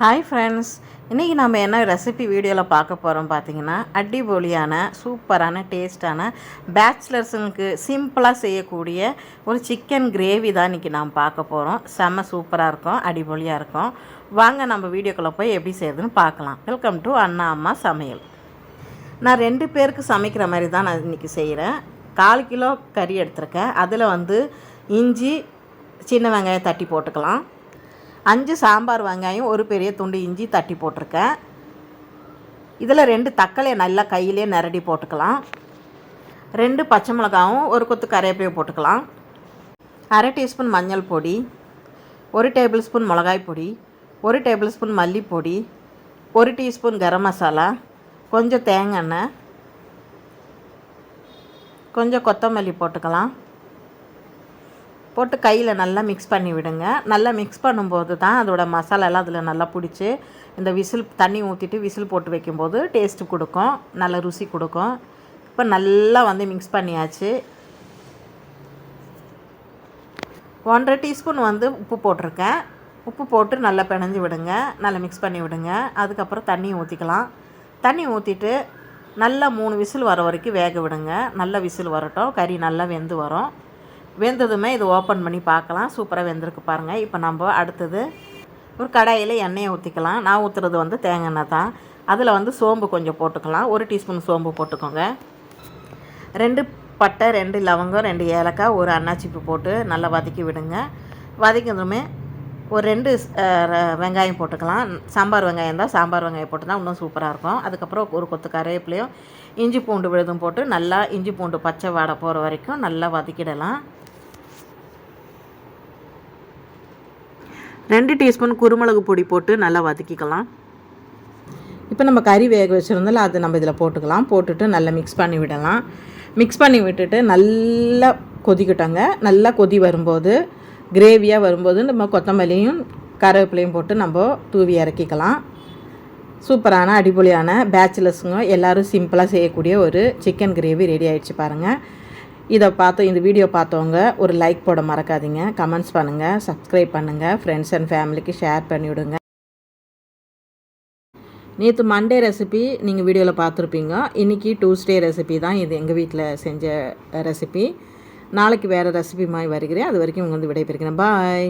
Hi friends இன்றைக்கி நம்ம என்ன ரெசிபி வீடியோவில் பார்க்க போகிறோம் பார்த்தீங்கன்னா அடிபொலியான சூப்பரான டேஸ்டான பேச்சுலர்ஸுங்களுக்கு சிம்பிளாக செய்யக்கூடிய ஒரு சிக்கன் கிரேவி தான் இன்றைக்கி நாம் பார்க்க போகிறோம் செம்ம சூப்பராக இருக்கும் அடிபொலியாக இருக்கும். வாங்க நம்ம வீடியோக்குள்ளே போய் எப்படி செய்யுதுன்னு பார்க்கலாம். வெல்கம் டு அண்ணா அம்மா சமையல். நான் ரெண்டு பேருக்கு சமைக்கிற மாதிரி தான் நான் இன்றைக்கி செய்கிறேன் கால் கிலோ கறி எடுத்திருக்கேன். அதில் வந்து இஞ்சி சின்ன வெங்காயம் தட்டி போட்டுக்கலாம். அஞ்சு சாம்பார் வெங்காயம் ஒரு பெரிய துண்டு இஞ்சி தட்டி போட்டிருக்கேன். இதில் ரெண்டு தக்காளியை நல்லா கையிலே நிரடி போட்டுக்கலாம். ரெண்டு பச்சை மிளகாவும் ஒரு கொத்து கருவேப்பிலையை போட்டுக்கலாம். அரை டீஸ்பூன் மஞ்சள் பொடி ஒரு டேபிள் ஸ்பூன் மிளகாய் பொடி ஒரு டேபிள் ஸ்பூன் மல்லிப்பொடி ஒரு டீஸ்பூன் கரம் மசாலா கொஞ்சம் தேங்காய் எண்ணெய் கொஞ்சம் கொத்தமல்லி போட்டுக்கலாம். போட்டு கையில் நல்லா மிக்ஸ் பண்ணி விடுங்க. நல்லா மிக்ஸ் பண்ணும்போது தான் அதோட மசாலாலாம் அதில் நல்லா பிடிச்சி இந்த விசில் தண்ணி ஊற்றிட்டு விசில் போட்டு வைக்கும்போது டேஸ்ட்டு கொடுக்கும். நல்ல ருசி கொடுக்கும். இப்போ நல்லா வந்து மிக்ஸ் பண்ணியாச்சு. ஒன்றரை டீஸ்பூன் வந்து உப்பு போட்டிருக்கேன். உப்பு போட்டு நல்லா பிணைஞ்சு விடுங்க. நல்லா மிக்ஸ் பண்ணி விடுங்க. அதுக்கப்புறம் தண்ணி ஊற்றிக்கலாம் தண்ணி ஊற்றிட்டு நல்லா மூணு விசில் வர வரைக்கும் வேக விடுங்க. நல்ல விசில் வரட்டும். கறி நல்லா வெந்து வரும். வெந்ததுமே இது ஓப்பன் பண்ணி பார்க்கலாம். சூப்பராக வெந்திருக்கு பாருங்கள் இப்போ நம்ம அடுத்தது ஒரு கடாயில் எண்ணெயை ஊற்றிக்கலாம் நான் ஊற்றுறது வந்து தேங்காய் எண்ணெய் தான். அதில் வந்து சோம்பு கொஞ்சம் போட்டுக்கலாம். ஒரு டீஸ்பூன் சோம்பு போட்டுக்கோங்க. ரெண்டு பட்டை ரெண்டு லவங்கம் ரெண்டு ஏலக்காய் ஒரு அன்னாச்சிப்பு போட்டு நல்லா வதக்கி விடுங்க. வதக்கினதுமே ஒரு ரெண்டு வெங்காயம் போட்டுக்கலாம். சாம்பார் வெங்காயம் தான் சாம்பார் வெங்காயம் போட்டு தான் இன்னும் சூப்பராக இருக்கும். அதுக்கப்புறம் ஒரு கொத்து கருவேப்பிலையும் இஞ்சி பூண்டு விழுதும் போட்டு நல்லா இஞ்சி பூண்டு பச்சை வாடை போகிற வரைக்கும் நல்லா வதக்கிடலாம். ரெண்டு டீஸ்பூன் குருமிளகு பொடி போட்டு நல்லா வதக்கிக்கலாம். இப்போ நம்ம கறி வேக வச்சுருந்தாலும் அதை நம்ம இதில் போட்டுக்கலாம். போட்டுட்டு நல்லா மிக்ஸ் பண்ணி விடலாம். மிக்ஸ் பண்ணி விட்டுட்டு நல்லா கொதிக்கிட்டோங்க. நல்லா கொதி வரும்போது கிரேவியாக வரும்போது நம்ம கொத்தமல்லியும் கருவேப்பிலையும் போட்டு நம்ம தூவி இறக்கிக்கலாம். சூப்பரான அடிப்பொலியான பேச்சுலர்ஸுங்க எல்லோரும் சிம்பிளாக செய்யக்கூடிய ஒரு சிக்கன் கிரேவி ரெடி ஆகிடுச்சு பாருங்கள் இதை பார்த்து இந்த வீடியோ பார்த்தவங்க ஒரு லைக் போட மறக்காதீங்க. கமெண்ட்ஸ் பண்ணுங்கள் சப்ஸ்கிரைப் பண்ணுங்கள் ஃப்ரெண்ட்ஸ் அண்ட் ஃபேமிலிக்கு ஷேர் பண்ணிவிடுங்க. நேற்று மண்டே ரெசிபி நீங்கள் வீடியோவில் பார்த்துருப்பீங்க. இன்றைக்கி டூஸ்டே ரெசிபி தான் இது எங்கள் வீட்டில் செஞ்ச ரெசிபி நாளைக்கு வேறு ரெசிபி மாதிரி வருகிறேன். அது வரைக்கும் உங்கள் வந்து விடைபெறுகிறேன். பாய்